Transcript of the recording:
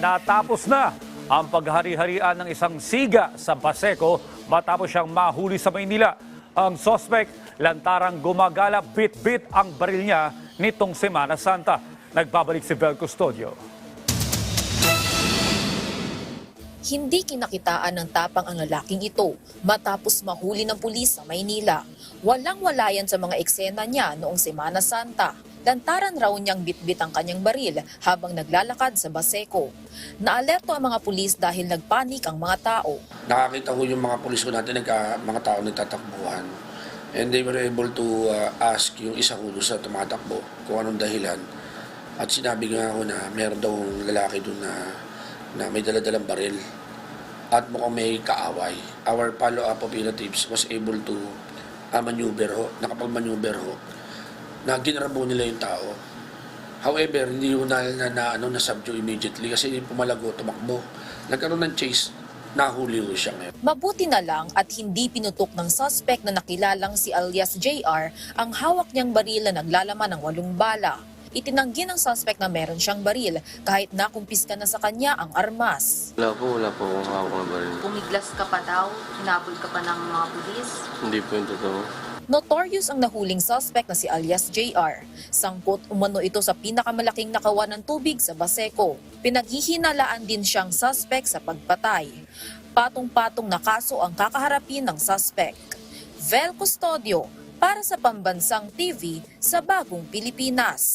Natapos na ang paghari-harian ng isang siga sa Baseco matapos siyang mahuli sa Maynila. Ang sospek, lantarang gumagala bit-bit ang baril niya nitong Semana Santa. Nagbabalik si Vel Custodio. Hindi kinakitaan ng tapang ang lalaking ito matapos mahuli ng pulis sa Maynila. Walang-wala yan sa mga eksena niya noong Semana Santa. Lantaran raw niyang bitbit ang kanyang baril habang naglalakad sa Baseco. Naalerto ang mga pulis dahil nagpanik ang mga tao. nakakita ko yung mga pulis ko natin, nagka, mga tao nagtatakbuhan. And they were able to uh, ask yung isa ko sa tumatakbo kung anong dahilan. At sinabi nga ako na meron daw lalaki doon na, na may daladalang baril. At mukhang may kaaway. Our follow-up operatives was able to uh, maneuver ho, nakapag-maneuver ho, na ginarabo nila yung tao. However, hindi ko na, na, na, ano, na-subdue immediately kasi pumalago, tumakbo. Nagkaroon ng chase, nahuli ko siya ngayon. Mabuti na lang at hindi pinutok ng suspect na nakilalang si alias JR ang hawak niyang baril na naglalaman ng walong bala. Itinanggi ng suspect na meron siyang baril kahit nakumpiska na sa kanya ang armas. Wala po, wala po akong hawak na baril. Pumiglas ka pa daw, hinabol ka pa ng mga pulis. Hindi po yung totoo. Notorious ang nahuling suspect na si alias JR. Sangkot umano ito sa pinakamalaking nakawan ng tubig sa Baseco. Pinaghihinalaan din siyang suspect sa pagpatay. Patong-patong na kaso ang kakaharapin ng suspect. Vel Custodio para sa Pambansang TV sa Bagong Pilipinas.